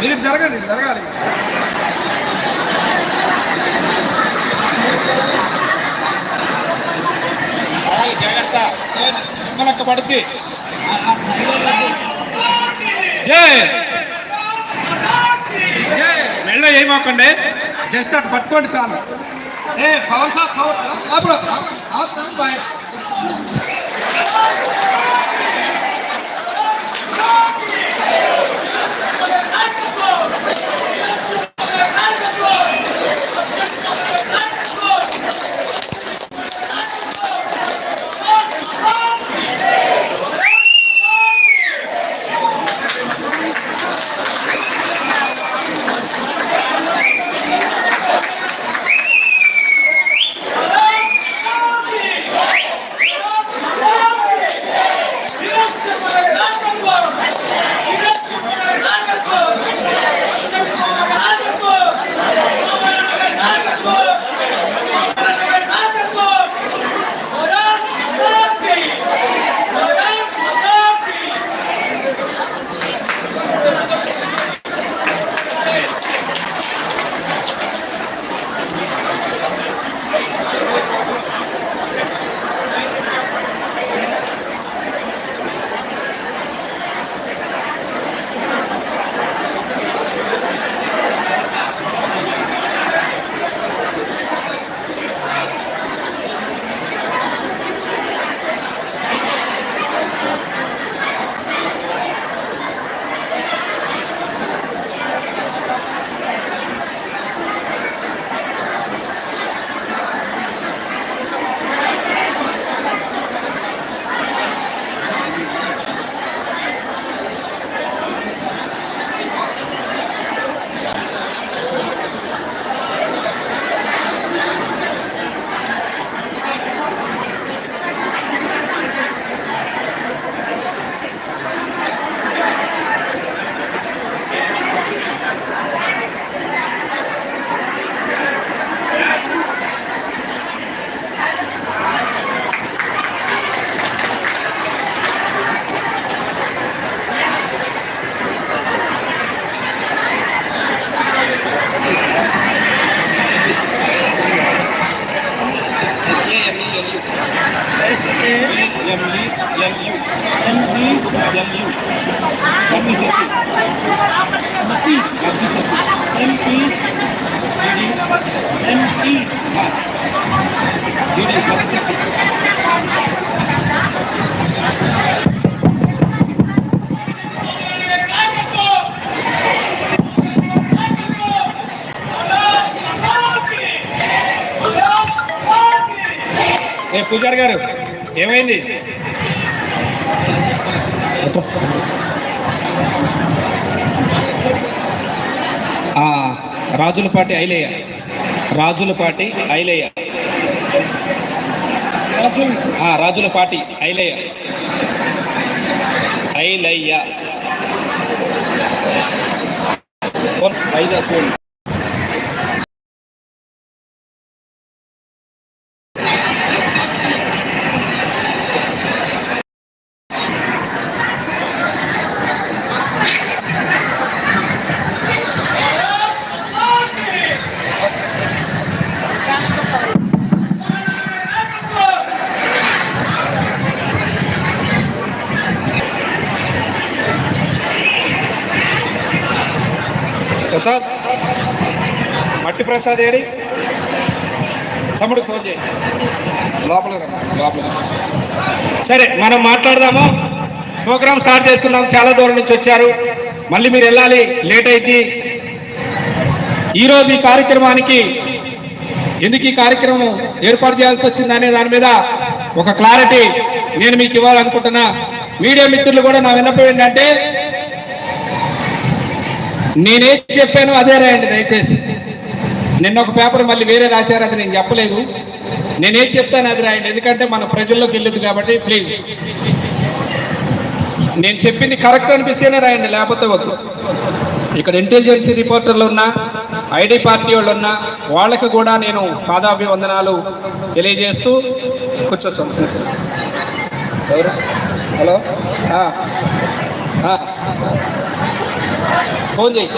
మీరు జరగండి జరగాలి. జాగ్రత్త. నిమ్మలక్క పడుద్ది. మెళ్ళ ఏమోకండి జస్ట్ అటు పట్టుకోండి చాలు ఏ పవర్ సార్ పవర్ అప్పుడు బాయ్ ఏ పూజారి గారు ఏమైంది? రాజులపాటి ఐలయ్య. రాజులపాటి ఐలయ్య. ఆ, రాజులపాటి ఐలయ్య. ఐలయ్య. ఐదు ఫోన్. ప్రసాద్ మట్టి ప్రసాద్ ఏడి తమ్ముడు ఫోన్ చేయి. లోపల లోపల సరే మనం మాట్లాడదాము. ప్రోగ్రామ్ స్టార్ట్ చేసుకుందాం. చాలా దూరం నుంచి వచ్చారు. మళ్ళీ మీరు వెళ్ళాలి. లేట్ అయింది. ఈరోజు ఈ కార్యక్రమానికి ఎందుకు ఈ కార్యక్రమం ఏర్పాటు చేయాల్సి వచ్చింది అనే దాని మీద ఒక క్లారిటీ నేను మీకు ఇవ్వాలనుకుంటున్నా. మీడియా మిత్రులు కూడా నా విన్నపం ఏంటంటే నేనేం చెప్పాను అదే రాయండి దయచేసి. నిన్న ఒక పేపర్ మళ్ళీ వేరే రాశారు అది నేను చెప్పలేదు. నేనేం చెప్తాను అది రాయండి. ఎందుకంటే మన ప్రజల్లోకి వెళ్ళదు కాబట్టి ప్లీజ్. నేను చెప్పింది కరెక్ట్ అనిపిస్తేనే రాయండి లేకపోతే వద్దు. ఇక్కడ ఇంటెలిజెన్సీ రిపోర్టర్లు ఉన్నా ఐడి పార్టీ వాళ్ళు ఉన్నా వాళ్ళకి కూడా నేను పాదాభివందనాలు తెలియజేస్తూ కూర్చోచ్చు ఎవరు? హలో? ఫోన్ చేయి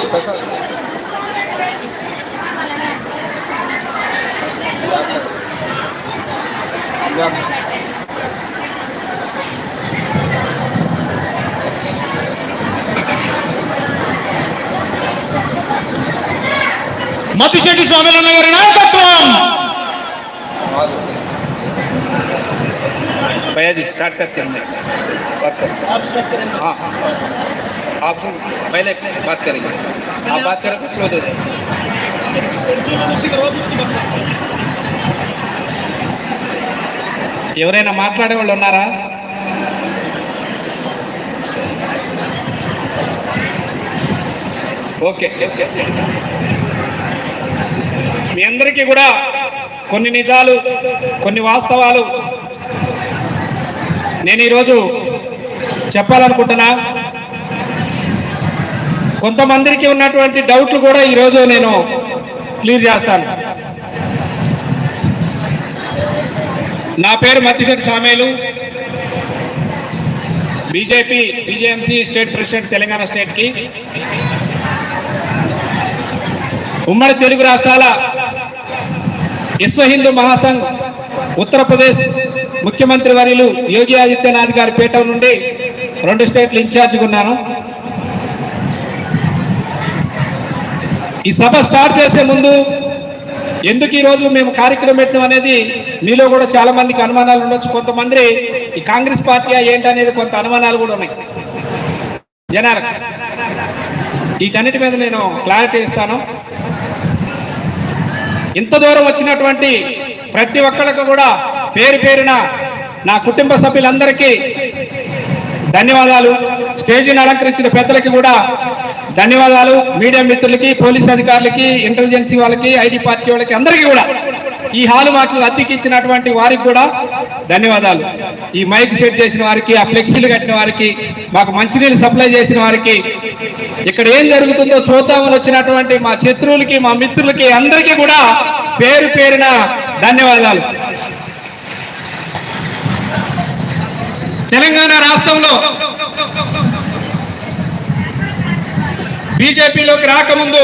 మతిశెట్టి స్వామిలన్న గారి నాయకత్వం भैया जी स्टार्ट करते हैं बात करते हैं हाँ हाँ आप पहले बात करेंगे आप बात करें तो क्लोज हो जाए ఎవరైనా మాట్లాడే వాళ్ళు ఉన్నారా? ఓకే. మీ అందరికీ కూడా కొన్ని నిజాలు కొన్ని వాస్తవాలు నేను ఈరోజు చెప్పాలనుకుంటున్నా. కొంతమందికి ఉన్నటువంటి డౌట్లు కూడా ఈరోజు నేను క్లియర్ చేస్తాను. నా పేరు Mattishetti Samelu BJP BJMC state president Telangana స్టేట్కి. ఉమ్మడి తెలుగు రాష్ట్రాల విశ్వ హిందూ మహాసంఘ్ ఉత్తరప్రదేశ్ ముఖ్యమంత్రి వర్యులు యోగి ఆదిత్యనాథ్ గారి పీఠ నుండి రెండు స్టేట్లు ఇన్ఛార్జిగా ఉన్నాను. ఈ సభ స్టార్ట్ చేసే ముందు ఎందుకు ఈ రోజు మేము కార్యక్రమం పెట్టడం అనేది మీలో కూడా చాలా మందికి అనుమానాలు ఉండొచ్చు. కొంతమంది ఈ కాంగ్రెస్ పార్టీ ఏంటి అనేది కొంత అనుమానాలు కూడా ఉన్నాయి. జనాలకు. వీటన్నిటి మీద నేను క్లారిటీ ఇస్తాను. ఇంత దూరం వచ్చినటువంటి ప్రతి ఒక్కరికి కూడా పేరు పేరున నా కుటుంబ సభ్యులందరికీ ధన్యవాదాలు. స్టేజీని అలంకరించిన పెద్దలకి కూడా ధన్యవాదాలు. మీడియా మిత్రులకి పోలీస్ అధికారులకి ఇంటెలిజెన్సీ వాళ్ళకి ఐటీ పార్టీ వాళ్ళకి అందరికీ కూడా ఈ హాలు మాకు అద్దెకి ఇచ్చినటువంటి వారికి కూడా ధన్యవాదాలు. ఈ మైక్ సెట్ చేసిన వారికి ఆ ఫ్లెక్సీలు కట్టిన వారికి మాకు మంచినీళ్ళు సప్లై చేసిన వారికి ఇక్కడ ఏం జరుగుతుందో చూద్దామని వచ్చినటువంటి మా శత్రువులకి మా మిత్రులకి అందరికీ కూడా పేరు పేరిన ధన్యవాదాలు. తెలంగాణ రాష్ట్రంలో బీజేపీలోకి రాకముందు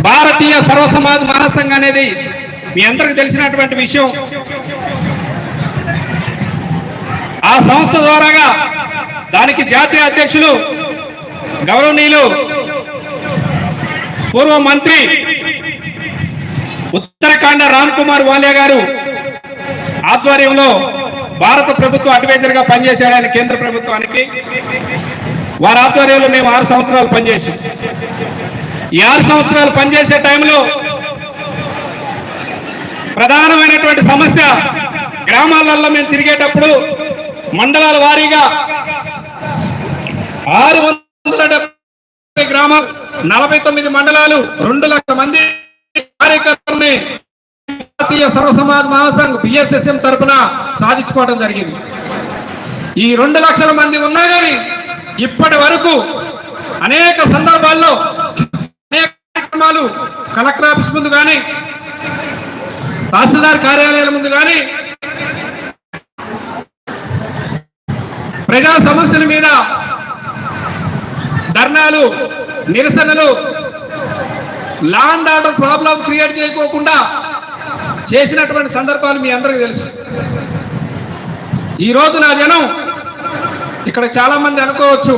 భారతీయ సర్వసమాజ సమాజ్ అనేది మీ అందరికి తెలిసినటువంటి విషయం. ఆ సంస్థ ద్వారాగా దానికి జాతీయ అధ్యక్షులు గౌరవనీయులు పూర్వ మంత్రి ఉత్తరాఖండ రామ్ కుమార్ వాలియా గారు ఆధ్వర్యంలో భారత ప్రభుత్వ అడ్వైజర్గా పనిచేశాడు ఆయన కేంద్ర ప్రభుత్వానికి వారి ఆధ్వర్యంలో మేము ఆరు సంవత్సరాలు పనిచేసాం ఈ ఆరు సంవత్సరాలు పనిచేసే టైంలో ప్రధానమైనటువంటి సమస్య గ్రామాలలో మేము తిరిగేటప్పుడు మండలాల వారీగా ఆరు వందల డెబ్బై గ్రామాలు నలభై తొమ్మిది మండలాలు రెండు లక్షల మంది కార్యకర్తల్ని భారతీయ సర్వ సమాజ్ మహాసంఘ్ బిఎస్ఎస్ఎం తరఫున సాధించుకోవడం జరిగింది. ఈ రెండు లక్షల మంది ఉన్నా కానీ ఇప్పటి వరకు అనేక సందర్భాల్లో అనేక కార్యక్రమాలు కలెక్టర్ ఆఫీస్ ముందు కానీ తహసీల్దార్ కార్యాలయాల ముందు కానీ ప్రజా సమస్యల మీద ధర్నాలు నిరసనలు లాండ్ ఆర్డర్ ప్రాబ్లం క్రియేట్ చేయకోకుండా చేసినటువంటి సందర్భాలు మీ అందరికీ తెలుసు. ఈరోజు నా జనం ఇక్కడ చాలా మంది అనుకోవచ్చు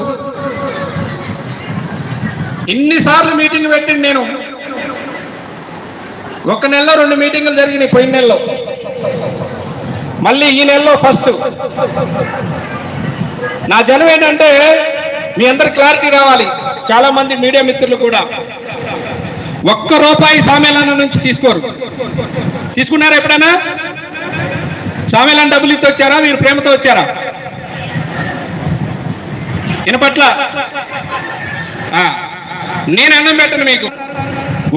ఇన్నిసార్లు మీటింగ్ పెట్టింది నేను. ఒక నెలలో రెండు మీటింగులు జరిగినాయి పోయిన నెలలో. మళ్ళీ ఈ నెలలో ఫస్ట్. నా జనం ఏంటంటే మీ అందరు క్లారిటీ రావాలి. చాలా మంది మీడియా మిత్రులు కూడా. ఒక్క రూపాయి సమ్మేళనం నుంచి తీసుకోరు. తీసుకున్నారా ఎప్పుడైనా స్వామిలాంటి డబ్బులు ఇచ్చి వచ్చారా? మీరు ప్రేమతో వచ్చారా? వినపట్ల? నేను అన్నం పెట్టను మీకు.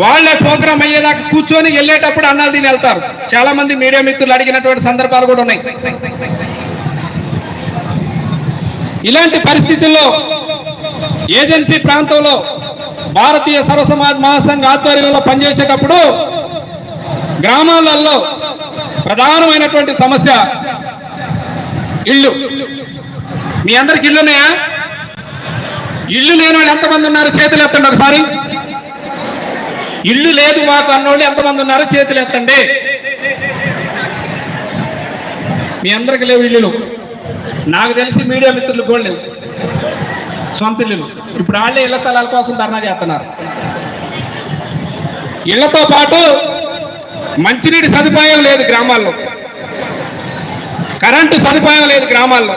వాళ్ళే ప్రోగ్రామ్ అయ్యేదాకా కూర్చొని వెళ్ళేటప్పుడు అన్నాలు తిని వెళ్తారు. చాలా మంది మీడియా మిత్రులు అడిగినటువంటి సందర్భాలు కూడా ఉన్నాయి. ఇలాంటి పరిస్థితుల్లో ఏజెన్సీ ప్రాంతంలో భారతీయ సర్వసమాజ్ మహాసంఘ ఆధ్వర్యంలో పనిచేసేటప్పుడు గ్రామాలలో ప్రధానమైనటువంటి సమస్య ఇల్లు. మీ అందరికి ఇల్లు ఉన్నాయా? ఇల్లు లేని వాళ్ళు ఎంతమంది ఉన్నారు? చేతులు ఎత్తండి ఒకసారి. ఇల్లు లేదు మాకు అన్నోళ్ళు ఎంతమంది ఉన్నారు? చేతులు ఎత్తండి. మీ అందరికి లేవు ఇల్లులు. నాకు తెలిసి మీడియా మిత్రులు కూడా లేవు. సొంత ఇల్లులు. ఇప్పుడు వాళ్ళే ఇళ్ళ స్థలాల కోసం ధర్నా చేస్తున్నారు. ఇళ్ళతో పాటు మంచినీటి సదుపాయం లేదు గ్రామాల్లో. కరెంటు సదుపాయం లేదు గ్రామాల్లో.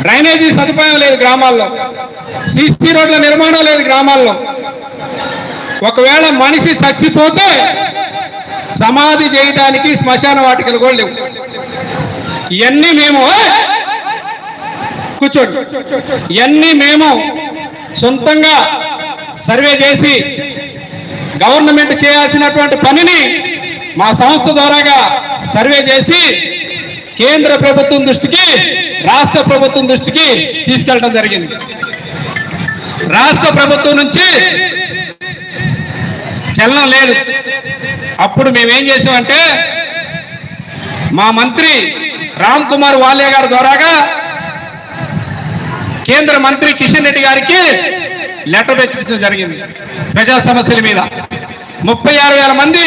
డ్రైనేజీ సదుపాయం లేదు గ్రామాల్లో. సిసి రోడ్ల నిర్మాణం లేదు గ్రామాల్లో. ఒకవేళ మనిషి చచ్చిపోతే సమాధి చేయడానికి శ్మశాన వాటికలు కూడా లేవు. ఇవన్నీ మేము కూర్చోండి. ఇవన్నీ మేము సొంతంగా సర్వే చేసి గవర్నమెంట్ చేయాల్సినటువంటి పనిని మా సంస్థ ద్వారాగా సర్వే చేసి కేంద్ర ప్రభుత్వం దృష్టికి రాష్ట్ర ప్రభుత్వం దృష్టికి తీసుకెళ్ళడం జరిగింది. రాష్ట్ర ప్రభుత్వం నుంచి చలనం లేదు. అప్పుడు మేమేం చేసామంటే మా మంత్రి రామ్ కుమార్ వాలియా గారి ద్వారాగా కేంద్ర మంత్రి కిషన్ రెడ్డి గారికి లెటర్ పెంచడం జరిగింది. ప్రజా సమస్యల మీద ముప్పై ఆరు వేల మంది